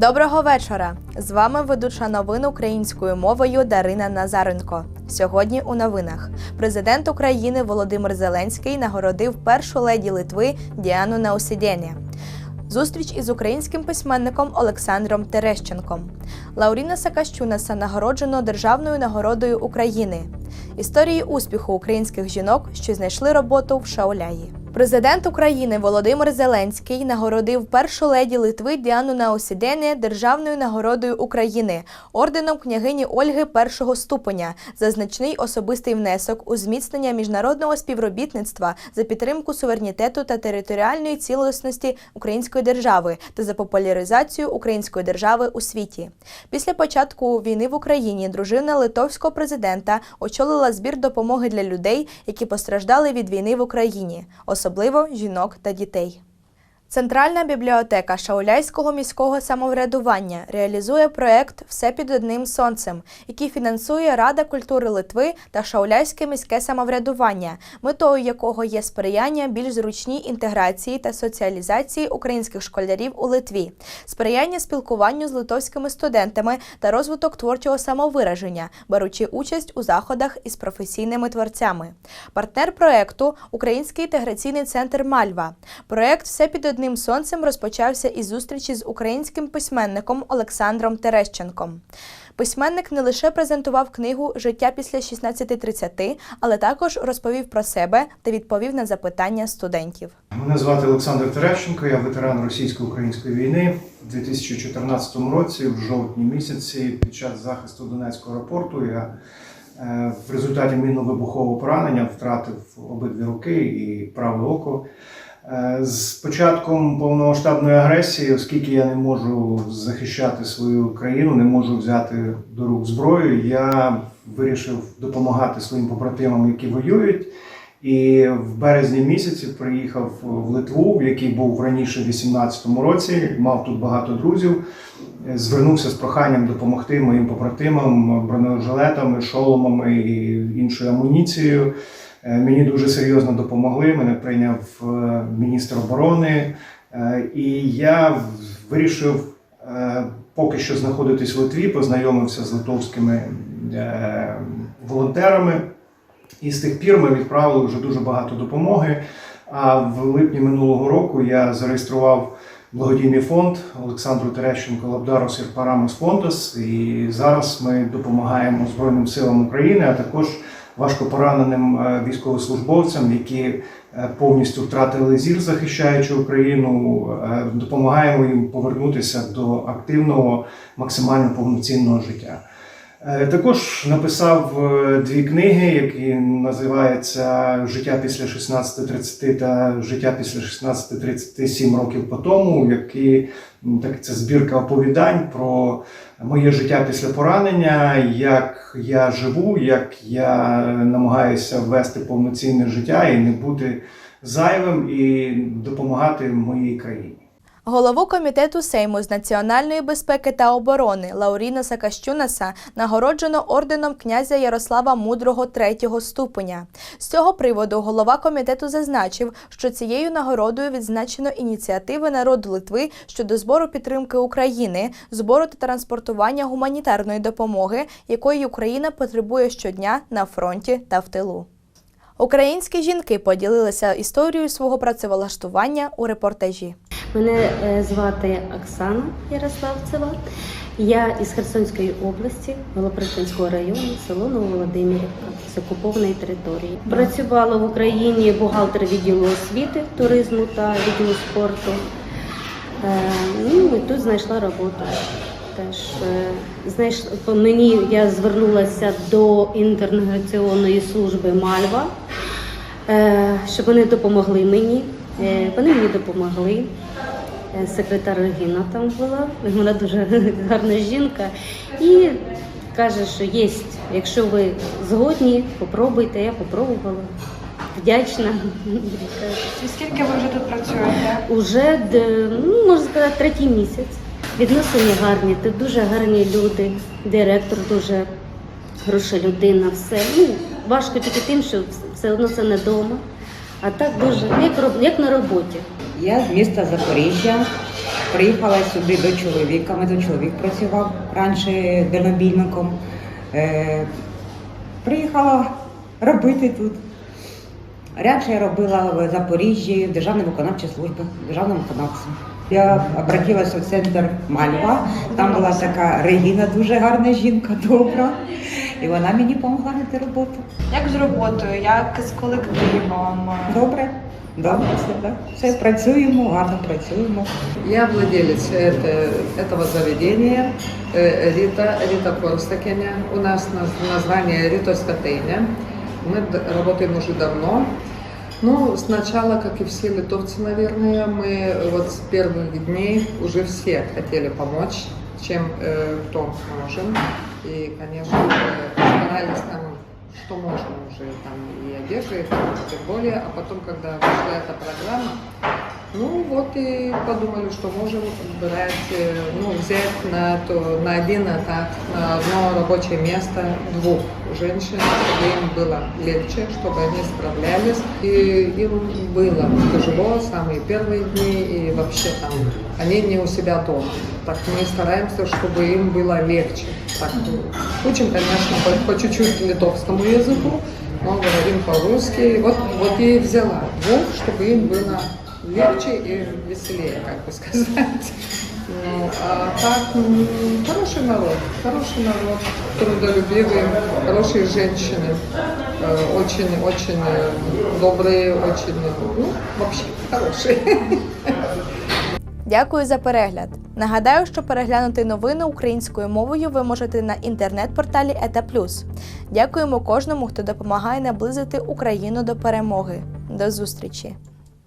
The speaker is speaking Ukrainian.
Доброго вечора! З вами ведуча новин українською мовою Дарина Назаренко. Сьогодні у новинах президент України Володимир Зеленський нагородив першу леді Литви Діану Наусідєні. Зустріч із українським письменником Олександром Терещенком. Лауріна Сакащунаса нагороджено державною нагородою України. Історії успіху українських жінок, що знайшли роботу в Шауляї. Президент України Володимир Зеленський нагородив першу леді Литви Діану Наусідене державною нагородою України орденом княгині Ольги першого ступеня за значний особистий внесок у зміцнення міжнародного співробітництва за підтримку суверенітету та територіальної цілісності української держави та за популяризацію української держави у світі. Після початку війни в Україні дружина литовського президента очолила збір допомоги для людей, які постраждали від війни в Україні, особливо жінок та дітей. Центральна бібліотека Шауляйського міського самоврядування реалізує проект Все під одним сонцем, який фінансує Рада культури Литви та Шауляйське міське самоврядування, метою якого є сприяння більш зручній інтеграції та соціалізації українських школярів у Литві, сприяння спілкуванню з литовськими студентами та розвиток творчого самовираження, беручи участь у заходах із професійними творцями. Партнер проекту Український інтеграційний центр Мальва. Проект Все під одним сонцем розпочався із зустрічі з українським письменником Олександром Терещенком. Письменник не лише презентував книгу Життя після 16.30, але також розповів про себе та відповів на запитання студентів. Мене звати Олександр Терещенко, я ветеран російсько-української війни. У 2014 році, в жовтні місяці, під час захисту Донецького аеропорту, я е, в результаті мінно-вибухового поранення втратив обидві руки і праве око. Е, З початком повномасштабної агресії, оскільки я не можу захищати свою країну, не можу взяти до рук зброю, я вирішив допомагати своїм побратимам, які воюють. І в березні місяці приїхав в Литву, в який був раніше в 18-му році, мав тут багато друзів. Звернувся з проханням допомогти моїм побратимам бронежилетами, шоломами і іншою амуніцією. Е, Мені дуже серйозно допомогли. Мене прийняв е, міністр оборони, Е, і я вирішив поки що знаходитись в Литві, познайомився з литовськими волонтерами. І з тих пір ми відправили вже дуже багато допомоги. А в липні минулого року я зареєстрував благодійний фонд Олександру Терещенко Лабдарос Ірпарамос Фондос. І зараз ми допомагаємо Збройним силам України, а також важкопораненим пораненим військовослужбовцям, які е, повністю втратили зір, захищаючи Україну. Е, Допомагаємо їм повернутися до активного, максимально повноцінного життя. Е, Також написав е, дві книги, які називаються Життя після 16.30 та Життя після 16.37 років по тому, які так це збірка оповідань про моє життя після поранення, як я живу, як я намагаюся вести повноцінне життя і не бути зайвим і допомагати моїй країні. Голову комітету Сейму з національної безпеки та оборони Лауріна Сакащунаса нагороджено орденом князя Ярослава Мудрого третього ступеня. З цього приводу голова комітету зазначив, що цією нагородою відзначено ініціативи народу Литви щодо збору підтримки України, збору та транспортування гуманітарної допомоги, якої Україна потребує щодня на фронті та в тилу. Українські жінки поділилися історією свого працевлаштування у репортажі. Мене е, звати Оксана Ярославцева. Я із Херсонської області, Голопристанського району, село Нововолодимирівка з окупованої території. Працювала в Україні бухгалтер відділу освіти, туризму та відділу спорту. Е, Ну і тут знайшла роботу. Теж е, знайшла по мені я звернулася до інтеграційної служби Мальва, щоб вони допомогли мені. Вони мені допомогли. Е, Секретар Регіна там була, вона дуже гарна жінка. І каже, що є, якщо ви згодні, попробуйте. Я попробувала. Вдячна. І скільки ви вже тут працюєте? Уже ну, можна сказати, третій місяць. Відносини гарні, тут дуже гарні люди, директор дуже хороша людина, все. Ну, важко тільки тим, що все одно це не вдома. А так дуже, як, як на роботі. Я з міста Запоріжжя. Приїхала сюди до чоловіка. До чоловік працював раніше дальнобійником. Е, приїхала робити тут. Раніше я робила в Запоріжжі в Державній виконавчій службі, державним виконавцем. Я обратилася в центр Мальва. Там була така Регіна, дуже гарна жінка, добра. І вона мені допомогла знайти роботу. Як з роботою, як з колективом? Добре, все, так. Все, працюємо, гарно працюємо. Я владелец это- этого заведения, э, Рита, Рита Корстакеня. У нас наз- название Рита Статейня. Мы работаем уже давно. Ну, сначала, как и все литовцы, наверное, мы вот с первых дней уже все хотели помочь, чем э, кто можем. И, конечно, э, старались там, что можно уже, там и одежды, тем более. А потом, когда вышла эта программа, ну вот и подумали, что можем брать, э, ну, взять на, то, на один этап, на одно рабочее место двух женщин, чтобы им было легче, чтобы они справлялись. И им было тяжело самые первые дни, и вообще там они не у себя дома. Так мы стараемся, чтобы им было легче. Так, учим, конечно, по, по чуть-чуть литовскому языку, но говорим по-русски. Вот, вот я и взяла двух, чтобы им было легче и веселее, как бы сказать. Ну, а так, м, хороший народ, хороший народ, трудолюбивый, хорошие женщины, э, очень, очень э, добрые, очень, ну, вообще хорошие. Дякую за перегляд. Нагадаю, що переглянути новини українською мовою ви можете на інтернет-порталі Ета Плюс. Дякуємо кожному, хто допомагає наблизити Україну до перемоги. До зустрічі!